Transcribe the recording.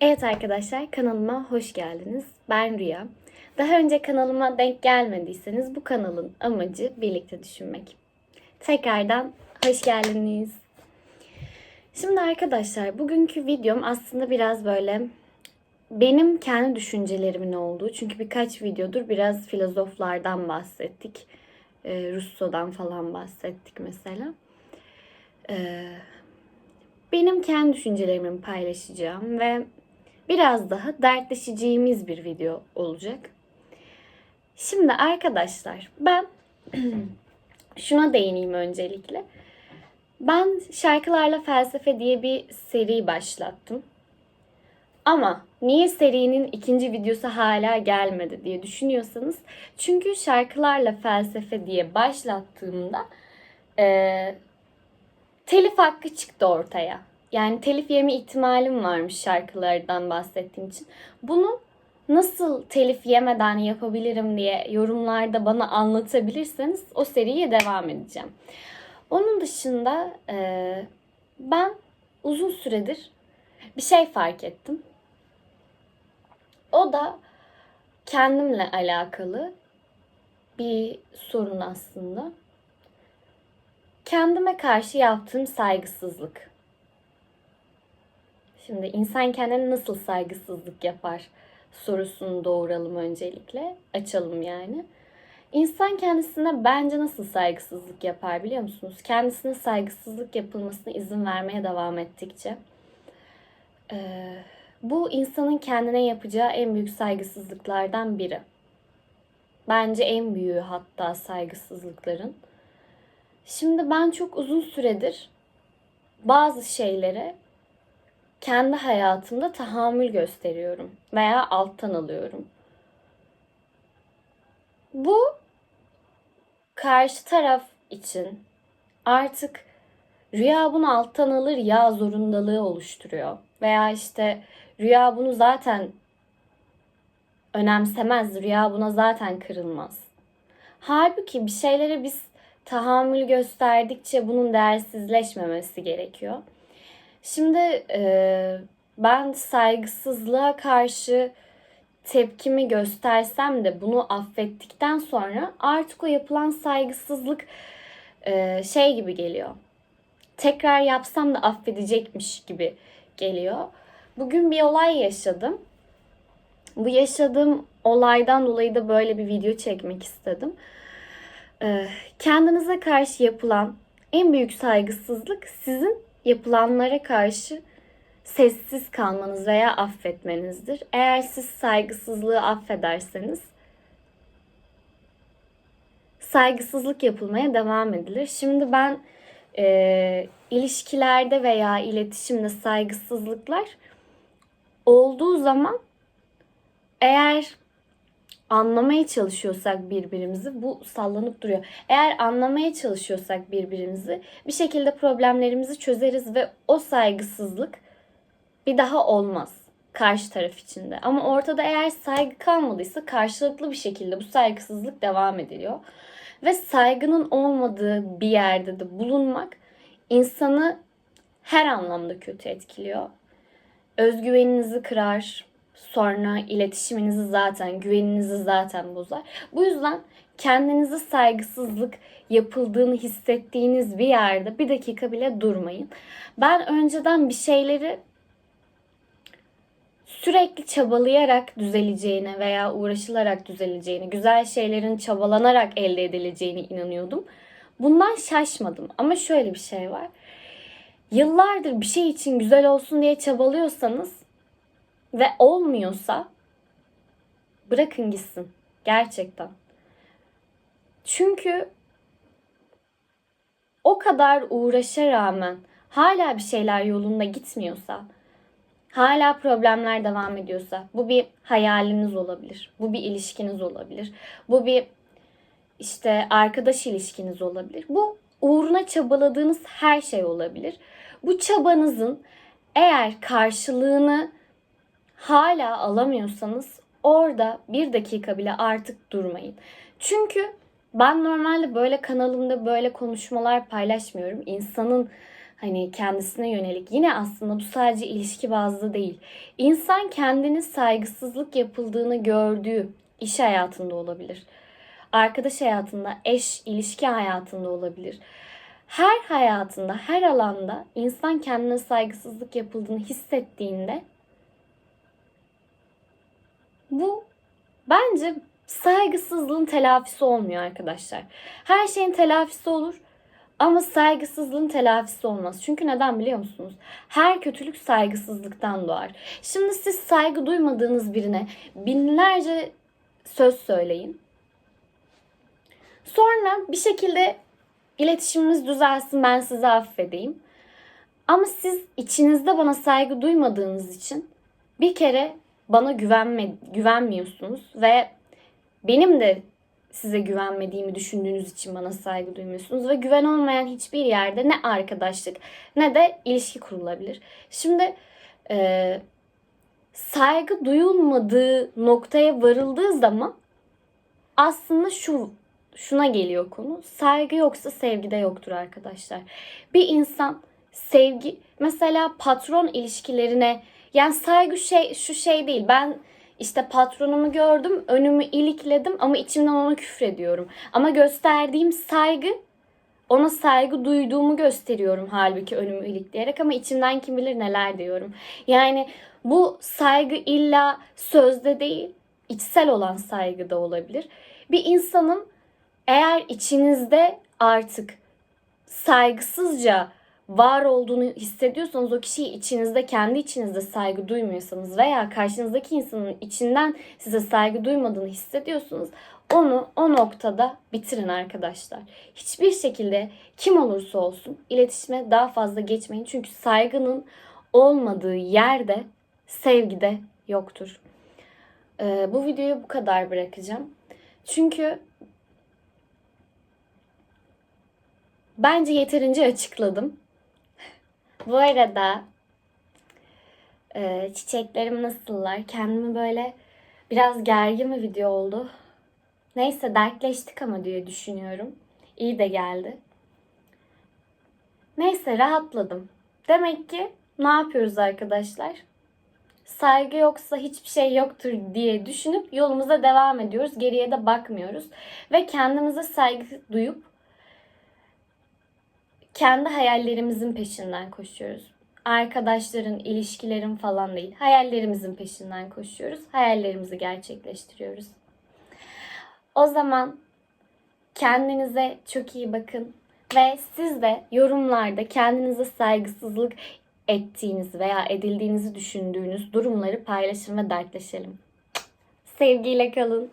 Evet arkadaşlar kanalıma hoş geldiniz. Ben Rüya. Daha önce kanalıma denk gelmediyseniz bu kanalın amacı birlikte düşünmek. Tekrardan hoş geldiniz. Şimdi arkadaşlar bugünkü videom aslında biraz böyle benim kendi düşüncelerimin olduğu. Çünkü birkaç videodur biraz filozoflardan bahsettik. Ee, Russo'dan falan bahsettik mesela. Ee, benim kendi düşüncelerimi paylaşacağım ve biraz daha dertleşeceğimiz bir video olacak. Şimdi arkadaşlar ben şuna değineyim öncelikle. Ben şarkılarla felsefe diye bir seri başlattım. Ama niye serinin ikinci videosu hala gelmedi diye düşünüyorsanız çünkü şarkılarla felsefe diye başlattığımda eee telif hakkı çıktı ortaya. Yani telif yeme ihtimalim varmış şarkılardan bahsettiğim için. Bunu nasıl telif yemeden yapabilirim diye yorumlarda bana anlatabilirseniz o seriye devam edeceğim. Onun dışında e, ben uzun süredir bir şey fark ettim. O da kendimle alakalı bir sorun aslında kendime karşı yaptığım saygısızlık. Şimdi insan kendine nasıl saygısızlık yapar sorusunu doğuralım öncelikle. Açalım yani. İnsan kendisine bence nasıl saygısızlık yapar biliyor musunuz? Kendisine saygısızlık yapılmasına izin vermeye devam ettikçe. Ee, bu insanın kendine yapacağı en büyük saygısızlıklardan biri. Bence en büyüğü hatta saygısızlıkların. Şimdi ben çok uzun süredir bazı şeylere kendi hayatımda tahammül gösteriyorum veya alttan alıyorum. Bu karşı taraf için artık rüya bunu alttan alır ya zorundalığı oluşturuyor. Veya işte rüya bunu zaten önemsemez, rüya buna zaten kırılmaz. Halbuki bir şeylere biz tahammül gösterdikçe bunun değersizleşmemesi gerekiyor. Şimdi e, ben saygısızlığa karşı tepkimi göstersem de bunu affettikten sonra artık o yapılan saygısızlık e, şey gibi geliyor. Tekrar yapsam da affedecekmiş gibi geliyor. Bugün bir olay yaşadım. Bu yaşadığım olaydan dolayı da böyle bir video çekmek istedim. Ee, kendinize karşı yapılan en büyük saygısızlık sizin yapılanlara karşı sessiz kalmanız veya affetmenizdir. Eğer siz saygısızlığı affederseniz saygısızlık yapılmaya devam edilir. Şimdi ben e, ilişkilerde veya iletişimde saygısızlıklar olduğu zaman eğer anlamaya çalışıyorsak birbirimizi bu sallanıp duruyor. Eğer anlamaya çalışıyorsak birbirimizi bir şekilde problemlerimizi çözeriz ve o saygısızlık bir daha olmaz karşı taraf içinde. Ama ortada eğer saygı kalmadıysa karşılıklı bir şekilde bu saygısızlık devam ediliyor. Ve saygının olmadığı bir yerde de bulunmak insanı her anlamda kötü etkiliyor. Özgüveninizi kırar, sonra iletişiminizi zaten, güveninizi zaten bozar. Bu yüzden kendinize saygısızlık yapıldığını hissettiğiniz bir yerde bir dakika bile durmayın. Ben önceden bir şeyleri sürekli çabalayarak düzeleceğine veya uğraşılarak düzeleceğine, güzel şeylerin çabalanarak elde edileceğine inanıyordum. Bundan şaşmadım ama şöyle bir şey var. Yıllardır bir şey için güzel olsun diye çabalıyorsanız ve olmuyorsa bırakın gitsin. Gerçekten. Çünkü o kadar uğraşa rağmen hala bir şeyler yolunda gitmiyorsa, hala problemler devam ediyorsa, bu bir hayaliniz olabilir. Bu bir ilişkiniz olabilir. Bu bir işte arkadaş ilişkiniz olabilir. Bu uğruna çabaladığınız her şey olabilir. Bu çabanızın eğer karşılığını hala alamıyorsanız orada bir dakika bile artık durmayın. Çünkü ben normalde böyle kanalımda böyle konuşmalar paylaşmıyorum. İnsanın hani kendisine yönelik yine aslında bu sadece ilişki bazlı değil. İnsan kendini saygısızlık yapıldığını gördüğü iş hayatında olabilir. Arkadaş hayatında, eş, ilişki hayatında olabilir. Her hayatında, her alanda insan kendine saygısızlık yapıldığını hissettiğinde bu bence saygısızlığın telafisi olmuyor arkadaşlar. Her şeyin telafisi olur ama saygısızlığın telafisi olmaz. Çünkü neden biliyor musunuz? Her kötülük saygısızlıktan doğar. Şimdi siz saygı duymadığınız birine binlerce söz söyleyin. Sonra bir şekilde iletişimimiz düzelsin ben sizi affedeyim. Ama siz içinizde bana saygı duymadığınız için bir kere bana güvenme, güvenmiyorsunuz ve benim de size güvenmediğimi düşündüğünüz için bana saygı duymuyorsunuz ve güven olmayan hiçbir yerde ne arkadaşlık ne de ilişki kurulabilir. Şimdi e, saygı duyulmadığı noktaya varıldığı zaman aslında şu şuna geliyor konu. Saygı yoksa sevgi de yoktur arkadaşlar. Bir insan sevgi mesela patron ilişkilerine yani saygı şey şu şey değil. Ben işte patronumu gördüm, önümü ilikledim ama içimden ona küfrediyorum. Ama gösterdiğim saygı ona saygı duyduğumu gösteriyorum halbuki önümü ilikleyerek ama içimden kim bilir neler diyorum. Yani bu saygı illa sözde değil, içsel olan saygı da olabilir. Bir insanın eğer içinizde artık saygısızca var olduğunu hissediyorsanız o kişiyi içinizde kendi içinizde saygı duymuyorsanız veya karşınızdaki insanın içinden size saygı duymadığını hissediyorsunuz onu o noktada bitirin arkadaşlar. Hiçbir şekilde kim olursa olsun iletişime daha fazla geçmeyin. Çünkü saygının olmadığı yerde sevgi de yoktur. Ee, bu videoyu bu kadar bırakacağım. Çünkü bence yeterince açıkladım. Bu arada e, çiçeklerim nasıllar? Kendimi böyle biraz gergin bir video oldu. Neyse dertleştik ama diye düşünüyorum. İyi de geldi. Neyse rahatladım. Demek ki ne yapıyoruz arkadaşlar? Saygı yoksa hiçbir şey yoktur diye düşünüp yolumuza devam ediyoruz. Geriye de bakmıyoruz. Ve kendimize saygı duyup kendi hayallerimizin peşinden koşuyoruz. Arkadaşların, ilişkilerin falan değil. Hayallerimizin peşinden koşuyoruz. Hayallerimizi gerçekleştiriyoruz. O zaman kendinize çok iyi bakın ve siz de yorumlarda kendinize saygısızlık ettiğiniz veya edildiğinizi düşündüğünüz durumları paylaşın ve dertleşelim. Sevgiyle kalın.